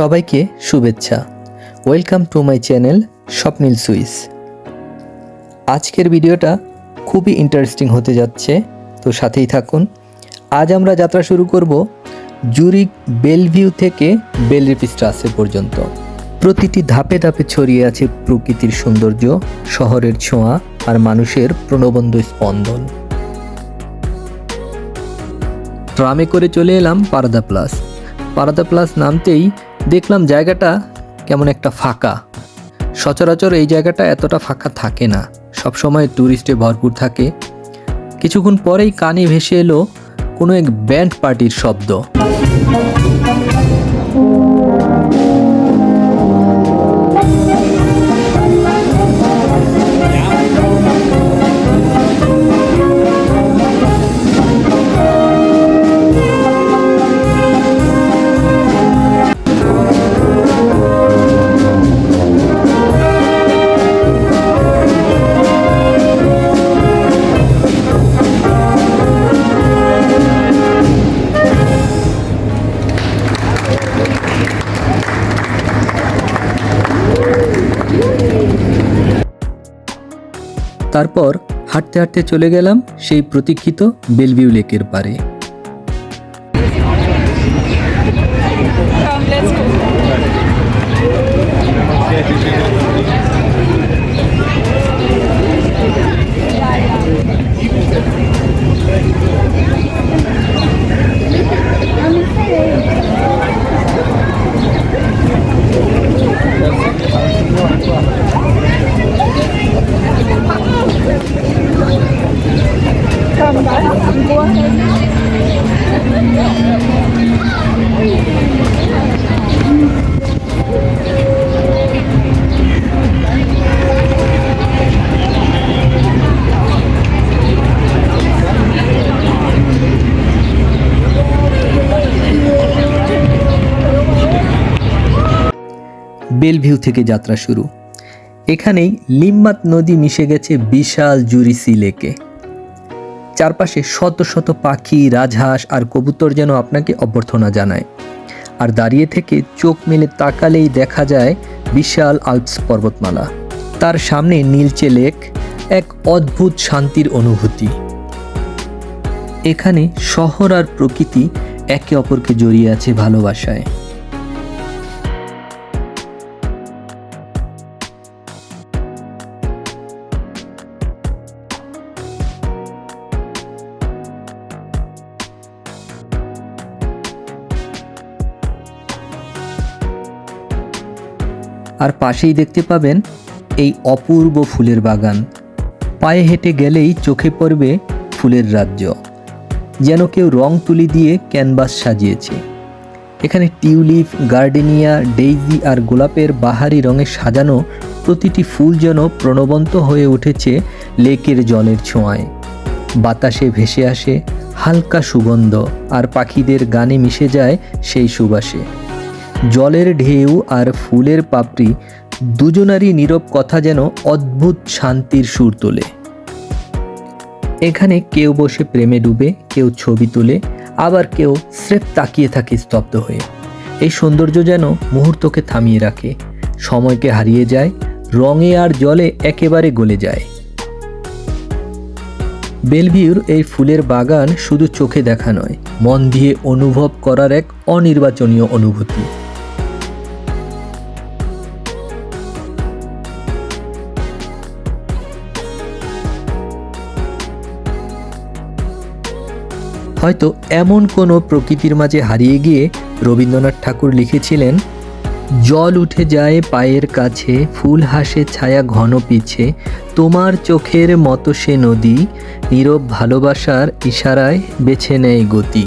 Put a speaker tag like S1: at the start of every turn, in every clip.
S1: সবাইকে শুভেচ্ছা। Welcome to my channel Swapnil Swiss আজকের ভিডিওটা খুবই ইন্টারেস্টিং হতে যাচ্ছে, তো সাথেই থাকুন। আজ আমরা যাত্রা শুরু করব জুরিক বেলভিউ থেকে বেলরিপি স্ট্রাসে পর্যন্ত। প্রতিটি ধাপে ধাপে ছড়িয়ে আছে প্রকৃতির সৌন্দর্য, শহরের ছোঁয়া আর মানুষের প্রণবন্ধ স্পন্দন। ট্রামে করে চলে এলাম পারাদা প্লাস পারাদা প্লাস নামতেই দেখলাম জায়গাটা কেমন একটা ফাঁকা। সচরাচর এই জায়গাটা এতটা ফাঁকা থাকে না। সবসময় ট্যুরিস্টে ভরপুর থাকে। কিছুক্ষণ পরেই কানে ভেসে এলো কোনো এক ব্যান্ড পার্টির শব্দ। তারপর হাঁটতে হাঁটতে চলে গেলাম সেই প্রতীক্ষিত বেলভিউ লেকের পারে
S2: Come, let's
S1: বেলভিউ থেকে যাত্রা শুরু। এখানেই লিম্মাত নদী মিশে গেছে বিশাল জুরিসি লেকে চারপাশে শত শত পাখি, রাজহাঁস আর কবুতর যেন আপনাকে অভ্যর্থনা জানায়। আর দাঁড়িয়ে থেকে চোখ মেলে তাকালেই দেখা যায় বিশাল আলপস পর্বতমালা। তার সামনে নীলচে লেক, এক অদ্ভুত শান্তির অনুভূতি। এখানে শহর আর প্রকৃতি একে অপরকে জড়িয়ে আছে ভালোবাসায়। আর পাশেই দেখতে পাবেন এই অপূর্ব ফুলের বাগান। পায়ে হেঁটে গেলেই চোখে পড়বে ফুলের রাজ্য, যেন কেউ রং তুলি দিয়ে ক্যানভাস সাজিয়েছে। এখানে টিউলিপ, গার্ডেনিয়া, ডেইজি আর গোলাপের বাহারি রঙে সাজানো প্রতিটি ফুল যেন প্রণবন্ত হয়ে উঠেছে লেকের জলের ছোঁয়ায়। বাতাসে ভেসে আসে হালকা সুগন্ধ আর পাখিদের গানে মিশে যায় সেই সুবাসে। জলের ঢেউ আর ফুলের পাপড়ি দুজনারই নীরব কথা যেন অদ্ভুত শান্তির সুর তোলে। এখানে কেউ বসে প্রেমে ডুবে, কেউ ছবি তোলে, আবার কেউ স্রেফ তাকিয়ে থাকে স্তব্ধ হয়ে। এই সৌন্দর্য যেন মুহূর্তকে থামিয়ে রাখে, সময়কে হারিয়ে যায়, রঙে আর জলে একেবারে গলে যায়। বেলভিউর এই ফুলের বাগান শুধু চোখে দেখা নয়, মন দিয়ে অনুভব করার এক অনির্বাচনীয় অনুভূতি। হয়তো এমন কোনো প্রকৃতির মাঝে হারিয়ে গিয়ে রবীন্দ্রনাথ ঠাকুর লিখেছিলেন, জল উঠে যায় পায়ের কাছে, ফুল হাসে ছায়া ঘন পিছে, তোমার চোখের মতো সে নদী, নীরব ভালোবাসার ইশারায় বেছে নেয় গতি।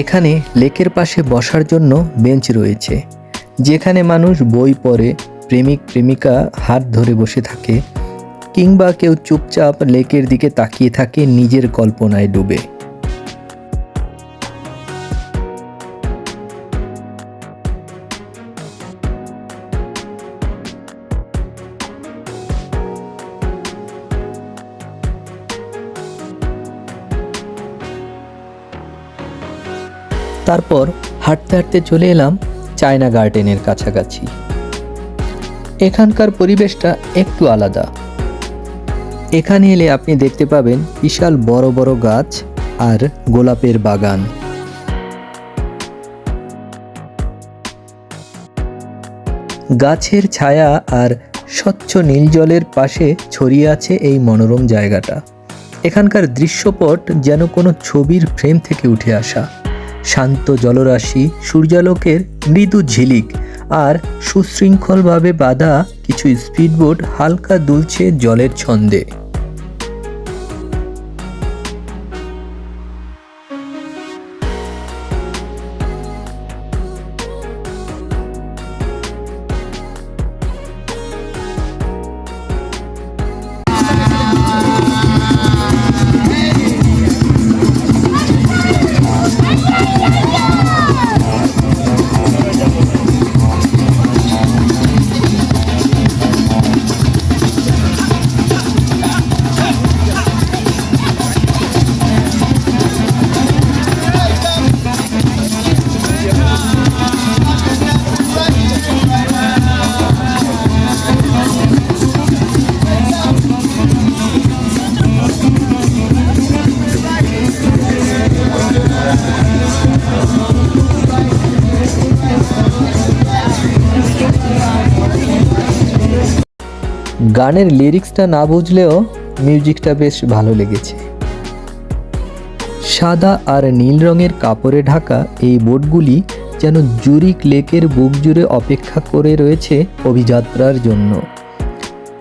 S1: এখানে লেকের পাশে বসার জন্য বেঞ্চ রয়েছে, যেখানে মানুষ বই পড়ে, প্রেমিক, প্রেমিকা হাত ধরে বসে থাকে, কিংবা কেউ চুপচাপ লেকের দিকে তাকিয়ে থাকে নিজের কল্পনায় ডুবে। তারপর হাঁটতে হাঁটতে চলে এলাম চায়না গার্ডেনের কাছাকাছি। এখানকার পরিবেশটা একটু আলাদা। এখানে এলে আপনি দেখতে পাবেন বিশাল বড় বড় গাছ আর গোলাপের বাগান। গাছের ছায়া আর স্বচ্ছ নীল জলের পাশে ছড়িয়ে আছে এই মনোরম জায়গাটা। এখানকার দৃশ্যপট যেন কোনো ছবির ফ্রেম থেকে উঠে আসা। শান্ত জলরাশি সূর্যালোকের মৃদু ঝিলিক আর সুশৃঙ্খলভাবে বাঁধা কিছু স্পিডবোট হালকা দুলছে জলের ছন্দে। গানের লিরিক্সটা না বুঝলেও মিউজিকটা বেশ ভালো লেগেছে। সাদা আর নীল রঙের কাপড়ে ঢাকা এই বোটগুলি যেন জুরিক লেকের বুক জুড়ে অপেক্ষা করে রয়েছে অভিযাত্রার জন্য।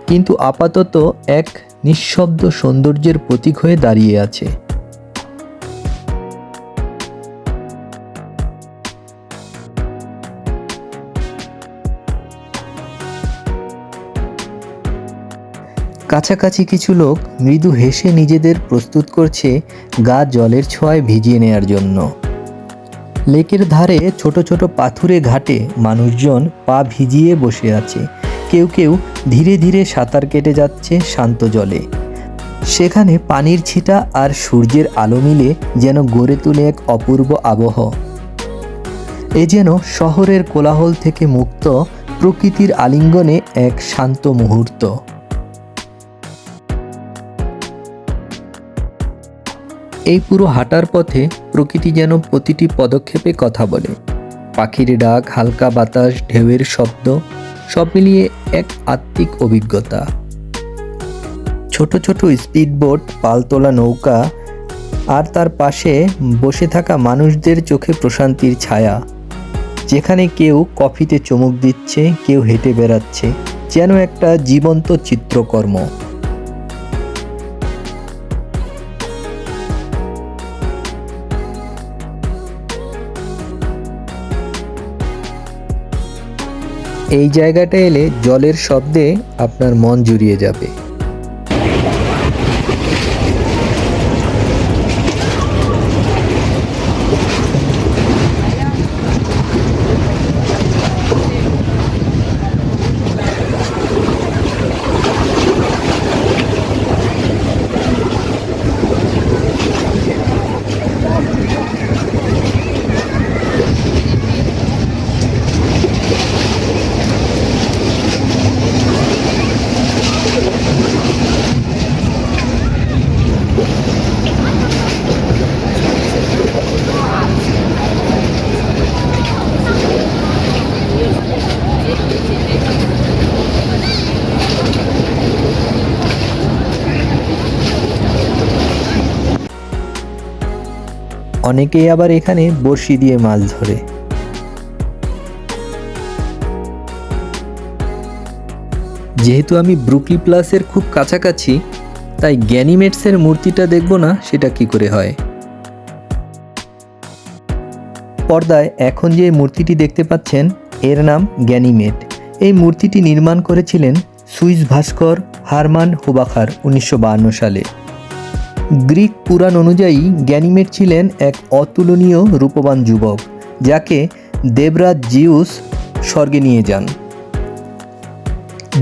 S1: কিন্তু আপাতত এক নিঃশব্দ সৌন্দর্যের প্রতীক হয়ে দাঁড়িয়ে আছে। কাছাকাছি কিছু লোক মৃদু হেসে নিজেদের প্রস্তুত করছে গা জলের ছোঁয়ায় ভিজিয়ে নেয়ার জন্য। লেকের ধারে ছোট ছোট পাথুরে ঘাটে মানুষজন পা ভিজিয়ে বসে আছে। কেউ কেউ ধীরে ধীরে সাঁতার কেটে যাচ্ছে শান্ত জলে। সেখানে পানির ছিটা আর সূর্যের আলো মিলে যেন গড়ে তুলে এক অপূর্ব আবহ। এ যেন শহরের কোলাহল থেকে মুক্ত প্রকৃতির আলিঙ্গনে এক শান্ত মুহূর্ত। এই পুরো হাঁটার পথে প্রকৃতি যেন প্রতিটি পদক্ষেপে কথা বলে। পাখির ডাক, হালকা বাতাস, ঢেউয়ের শব্দ, সব মিলিয়ে এক আত্মিক অভিজ্ঞতা। ছোট ছোট স্পিডবোট, পালতোলা নৌকা আর তার পাশে বসে থাকা মানুষদের চোখে প্রশান্তির ছায়া। যেখানে কেউ কফিতে চুমুক দিচ্ছে, কেউ হেঁটে বেড়াচ্ছে, যেন একটা জীবন্ত চিত্রকর্ম। এই জায়গাটা এলে জলের শব্দে আপনার মন জুড়িয়ে যাবে। অনেকেই আবার এখানে বড়শি দিয়ে মাছ ধরে। যেহেতু আমি ব্রুকলি প্লাসের খুব কাছাকাছি, তাই গ্যানিমেটসের মূর্তিটা দেখব না, সেটা কি করে হয়। পর্দায় এখন যে মূর্তিটি দেখতে পাচ্ছেন, এর নাম গ্যানিমেট। এই মূর্তিটি নির্মাণ করেছিলেন সুইস ভাস্কর হারমান হুবাখার উনিশশো বায়ান্ন সালে। গ্রিক পুরাণ অনুযায়ী গ্যানিমেট ছিলেন এক অতুলনীয় রূপবান যুবক, যাকে দেবরাজ জিউস স্বর্গে নিয়ে যান।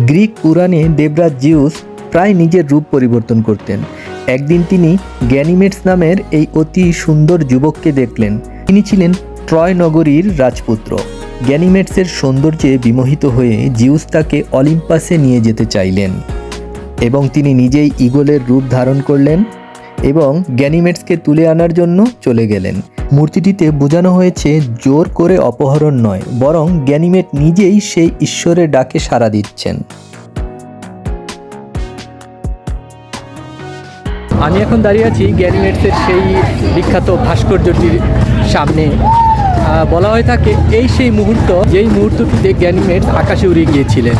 S1: গ্রিক পুরাণে দেবরাজ জিউস প্রায় নিজের রূপ পরিবর্তন করতেন। একদিন তিনি গ্যানিমেটস নামের এই অতি সুন্দর যুবককে দেখলেন। তিনি ছিলেন ট্রয় নগরীর রাজপুত্র। গ্যানিমেটসের সৌন্দর্যে বিমোহিত হয়ে জিউস তাকে অলিম্পাসে নিয়ে যেতে চাইলেন এবং তিনি নিজেই ইগলের রূপ ধারণ করলেন। এবং গ্যানিমেটসকে তুলে আনার জন্য চলে গেলেন। মূর্তিটিতে বোঝানো হয়েছে, জোর করে অপহরণ নয়, বরং গ্যানিমেট নিজেই সেই ঈশ্বরের ডাকে সাড়া দিচ্ছেন। আমি এখন দাঁড়িয়ে আছি গ্যানিমেটসের সেই বিখ্যাত ভাস্কর্যটির সামনে। বলা হয়ে থাকে, এই সেই মুহূর্ত, যেই মুহূর্তটিতে গ্যানিমেটস আকাশে উড়ে গিয়েছিলেন।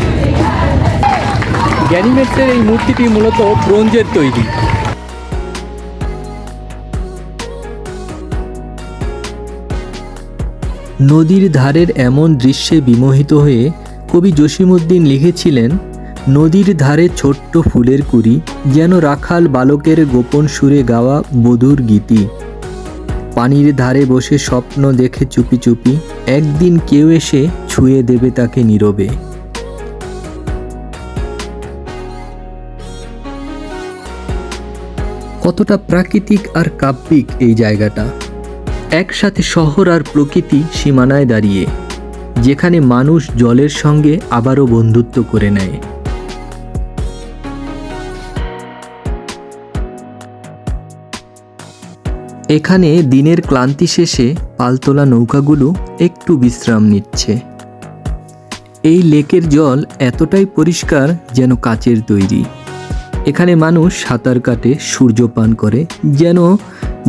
S1: গ্যানিমেটসের এই মূর্তিটি মূলত ব্রোঞ্জের তৈরি। নদীর ধারের এমন দৃশ্যে বিমোহিত হয়ে কবি জসিমউদ্দিন লিখেছিলেন, নদীর ধারে ছোট্ট ফুলের কুড়ি, যেন রাখাল বালকের গোপন সুরে গাওয়া বধুর গীতি। পানির ধারে বসে স্বপ্ন দেখে চুপি চুপি, একদিন কেউ এসে ছুঁয়ে দেবে তাকে নীরবে। কতটা প্রাকৃতিক আর কাব্যিক এই জায়গাটা। একসাথে শহর আর প্রকৃতি সীমানায় দাঁড়িয়ে, যেখানে মানুষ জলের সঙ্গে আবারও বন্ধুত্ব করে নেয়। এখানে দিনের ক্লান্তি শেষে পালতোলা নৌকাগুলো একটু বিশ্রাম নিচ্ছে। এই লেকের জল এতটাই পরিষ্কার যেন কাচের তৈরি। এখানে মানুষ সাঁতার কাটে সূর্য পান করে, যেন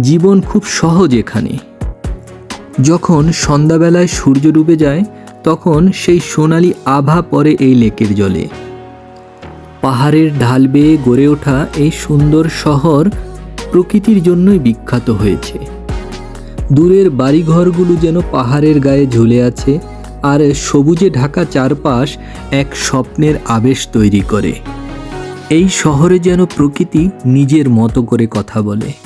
S1: জীবন খুব সহজ এখানে। যখন সন্ধ্যাবেলায় সূর্য ডুবে যায়, তখন সেই সোনালি আভা পড়ে এই লেকের জলে। পাহাড়ের ঢাল বেয়ে গড়ে ওঠা এই সুন্দর শহর প্রকৃতির জন্যই বিখ্যাত হয়েছে। দূরের বাড়িঘরগুলো যেন পাহাড়ের গায়ে ঝুলে আছে, আর সবুজে ঢাকা চারপাশ এক স্বপ্নের আবেশ তৈরি করে। এই শহরে যেন প্রকৃতি নিজের মতো করে কথা বলে।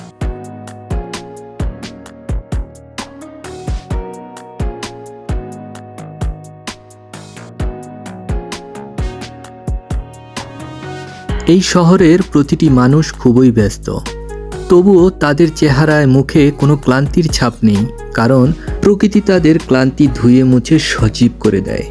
S1: এই শহরের প্রতিটি মানুষ খুবই ব্যস্ত। তবুও তাদের চেহারায় মুখে কোনো ক্লান্তির ছাপ নেই, কারণ প্রকৃতি তাদের ক্লান্তি ধুয়ে মুছে সজীব করে দেয়।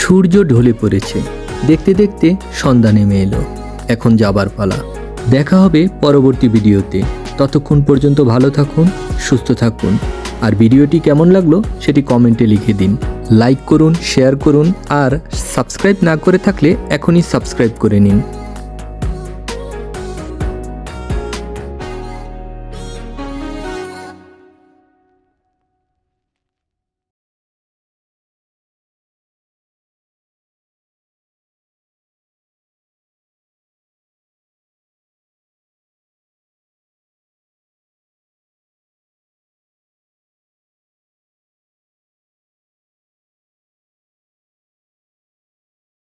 S1: সূর্য ঢলে পড়েছে। দেখতে দেখতে সন্ধ্যা নেমে এলো। এখন যাবার পালা। দেখা হবে পরবর্তী ভিডিওতে। ততক্ষণ পর্যন্ত ভালো থাকুন, সুস্থ থাকুন। আর ভিডিওটি কেমন লাগল সেটি কমেন্টে লিখে দিন। লাইক করুন, শেয়ার করুন আর সাবস্ক্রাইব না করে থাকলে এখনই সাবস্ক্রাইব করে নিন।